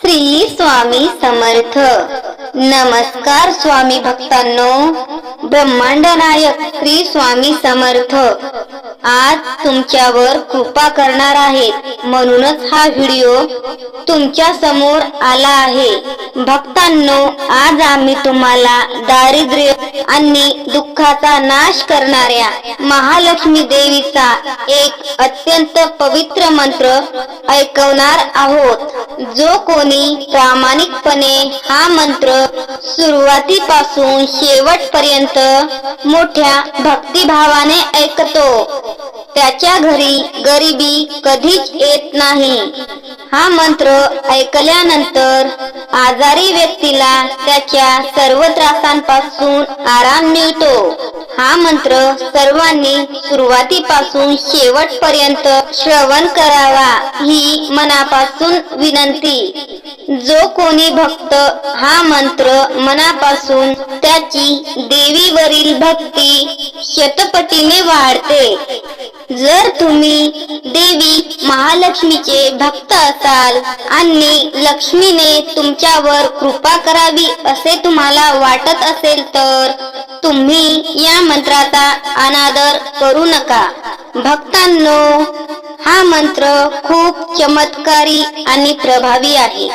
श्री स्वामी समर्थ. नमस्कार स्वामी भक्तांनो. ब्रह्मांड नायक श्री स्वामी समर्थ. आज तुमच्यावर कृपा करणार आहेत. म्हणूनच हा व्हिडिओ तुमच्यासमोर आला आहे. भक्तांनो आज आम्ही तुम्हाला दारिद्र्य आणि दुःखाचा नाश करणाऱ्या महालक्ष्मी देवीचा एक अत्यंत पवित्र मंत्र ऐकवणार आहोत. जो कोणी प्रामाणिकपणे हा मंत्र सुरुवातीपासून शेवटपर्यंत मोठ्या भक्तिभावाने ऐकतो. त्याच्या घरी गरिबी कधीच येत नाही. हा मंत्र ऐकल्यानंतर आजारी व्यक्तीला त्याच्या सर्व त्रासांपासून आराम मिळतो. हा मंत्र सर्वांनी सुरुवातीपासून शेवटपर्यंत श्रवण करावा ही मनापासून विनंती. जो कोणी भक्त हा मंत्र मनापासून त्याची देवीवरील भक्ती शतपटीने वाढते. जर तुम्ही देवी महालक्ष्मीचे भक्त असाल आणि लक्ष्मीने तुमच्यावर कृपा करावी असे तुम्हाला वाटत असेल तर तुम्ही या मंत्राचा अनादर करू नका. भक्तांनो हा मंत्र खूप चमत्कारी आणि प्रभावी आहे.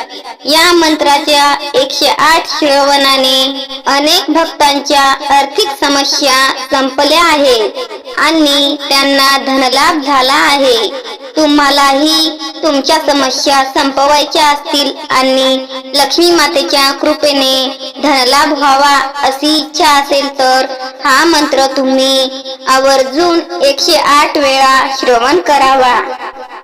या मंत्राच्या एकशे आठ श्रवणाने अनेक भक्तांच्या आर्थिक समस्या संपल्या आहेत आणि त्यांना धनलाभ झाला आहे. तुम्हालाही तुमच्या समस्या संपवायच्या असतील आणि लक्ष्मी मातेच्या कृपेने धनलाभ व्हावा अशी इच्छा असेल तर हा मंत्र तुम्ही आवर्जून एकशे आठ वेळा श्रवण करावा.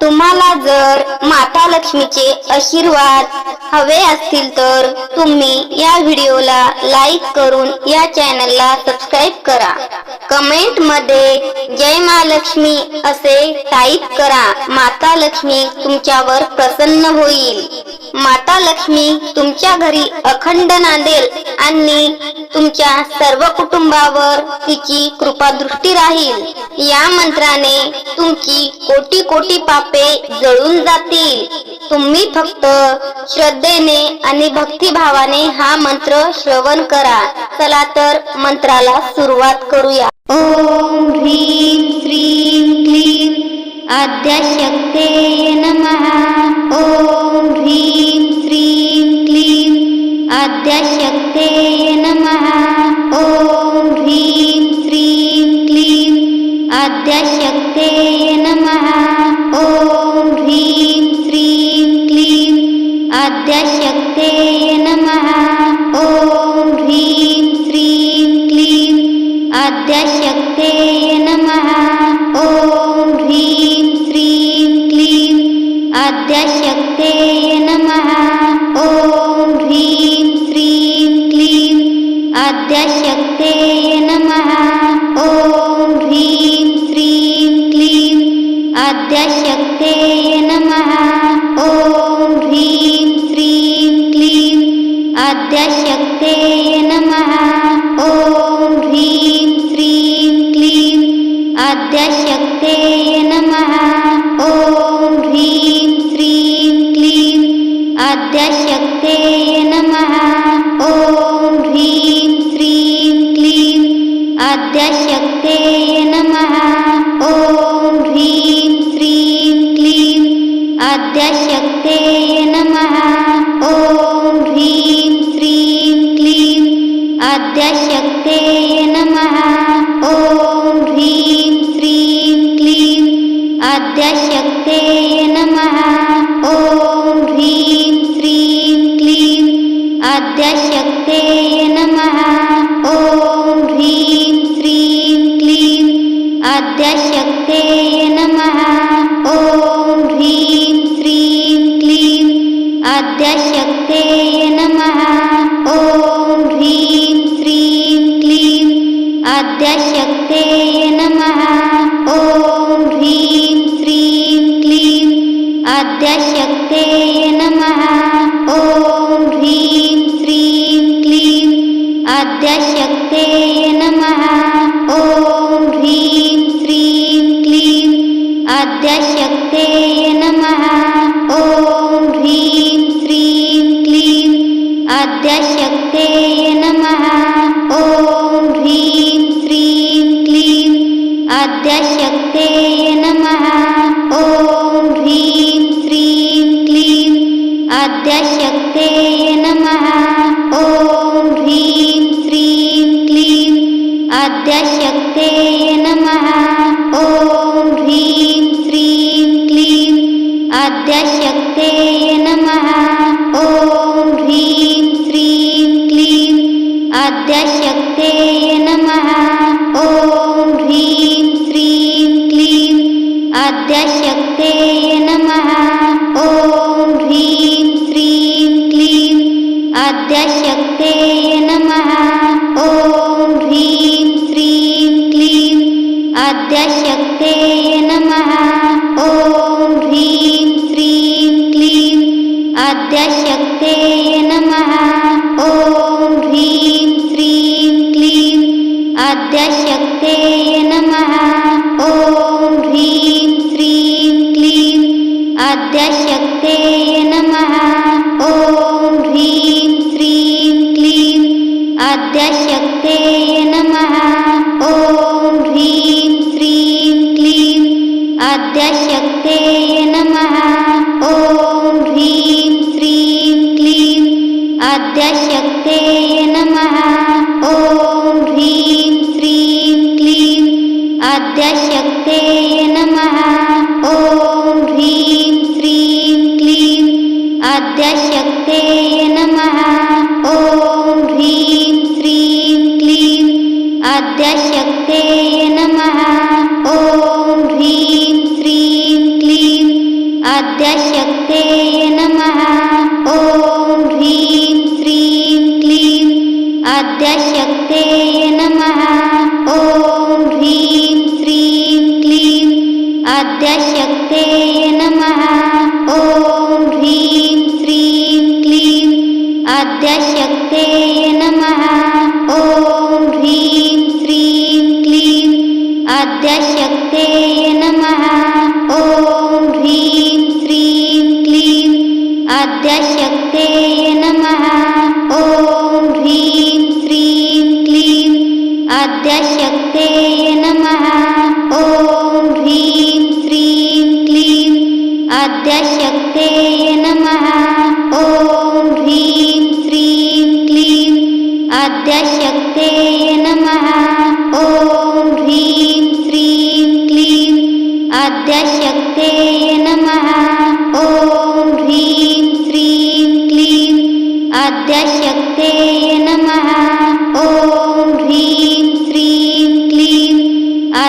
तुम्हाला जर माता लक्ष्मीचे आशीर्वाद हवे असतील तर तुम्ही या व्हिडिओला लाईक करून या चॅनलला सबस्क्राईब करा. कमेंटमध्ये जय महालक्ष्मी असे टाईप करा. माता लक्ष्मी तुमच्यावर प्रसन्न होईल. माता लक्ष्मी तुमच्या घरी अखंड नांदेल आणि तुमच्या सर्व कुटुंबावर तिची कृपा दृष्टी राहील. या मंत्राने तुमची कोटी कोटी पापे जळून जातील. तुम्ही फक्त श्रद्धेने आणि भक्तिभावाने हा मंत्र श्रवण करा. चला तर मंत्राला सुरुवात करूया. ओम ह्रीं श्रीं क्लीं आद्याशक्ते नमः. आद्यशक्तेन शक्ते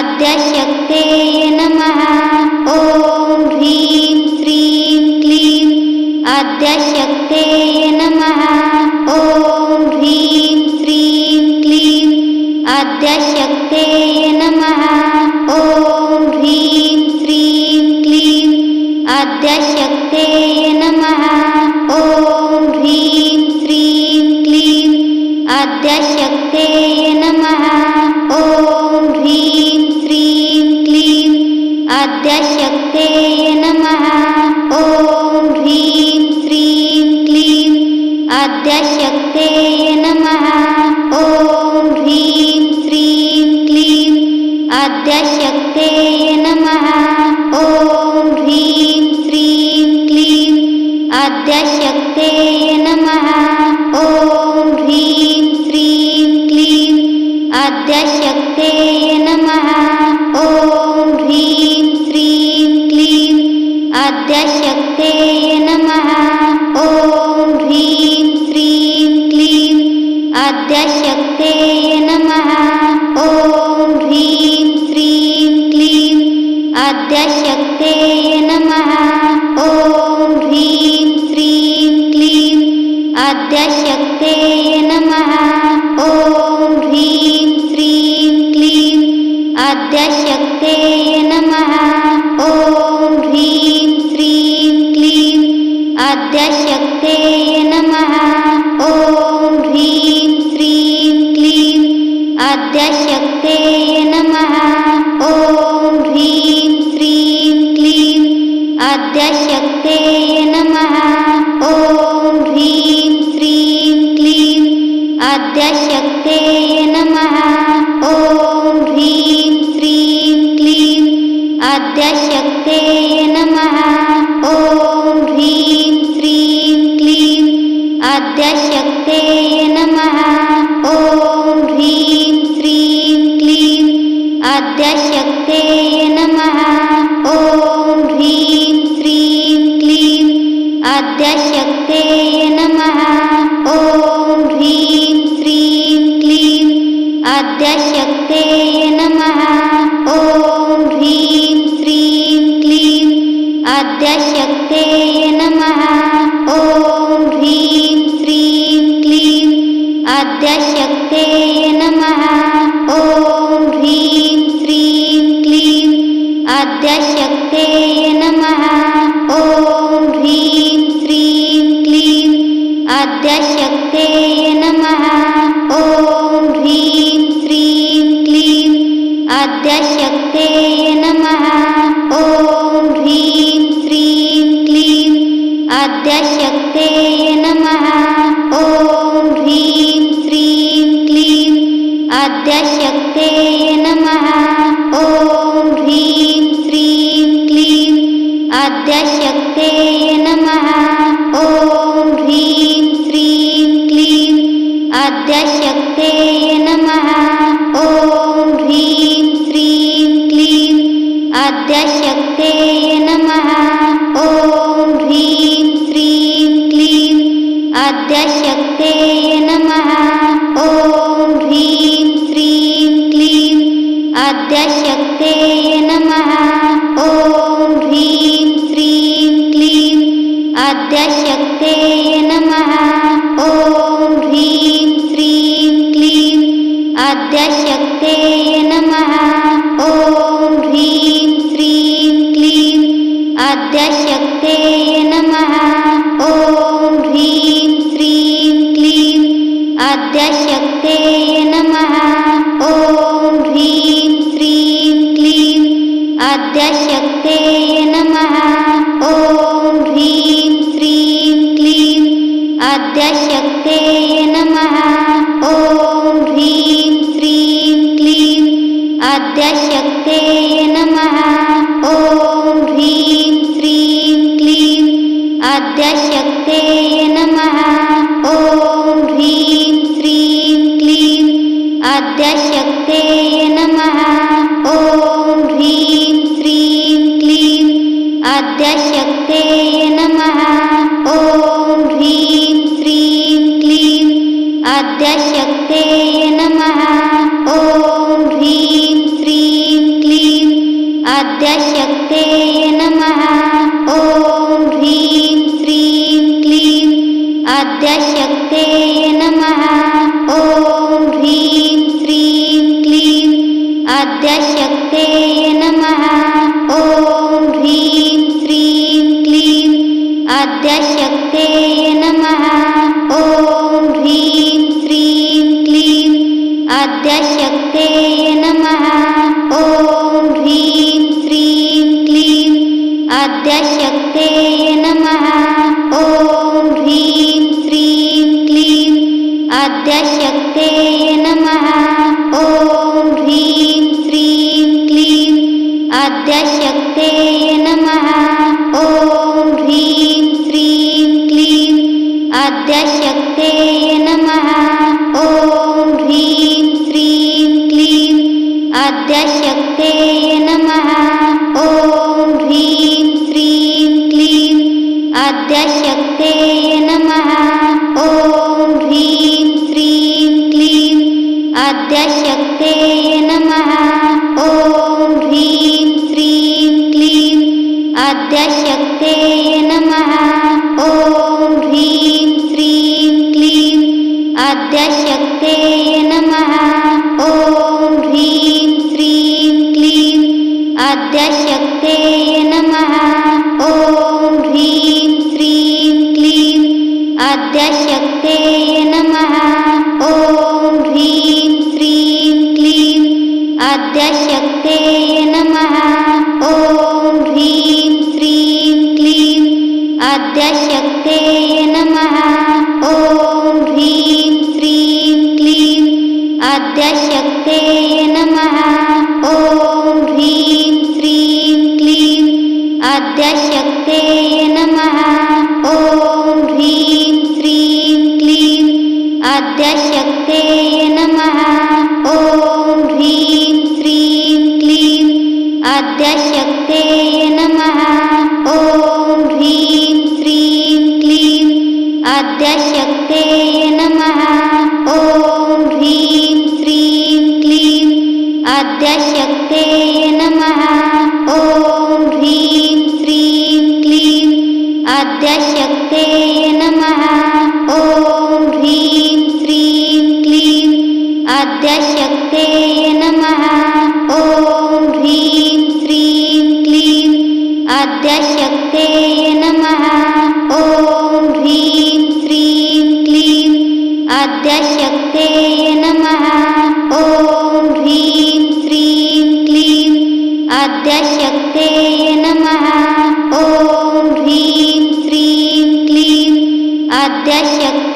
आराध्यशक्ते नमः। आद्याशक्तेन नमः। आद्यशक्ते द्या शक्ते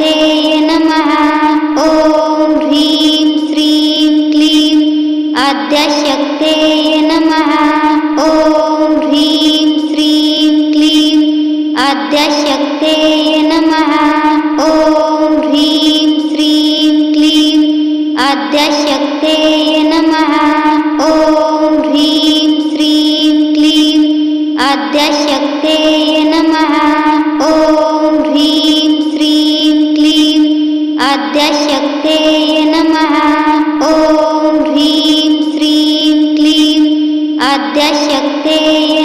रे नमः ಆರಾಧ್ಯ ಶಕ್ತೇಯ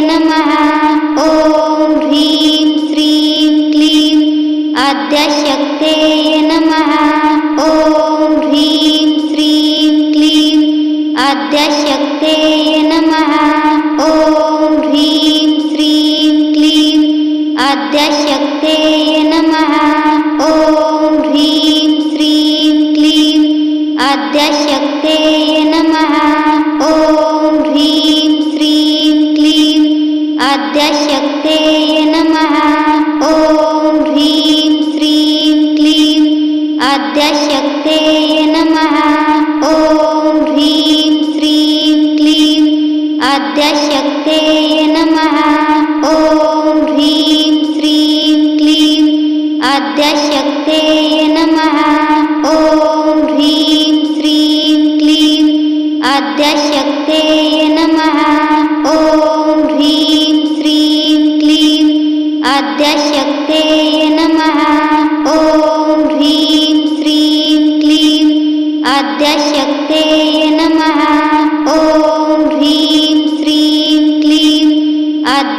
आद्या शक्ते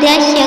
находящая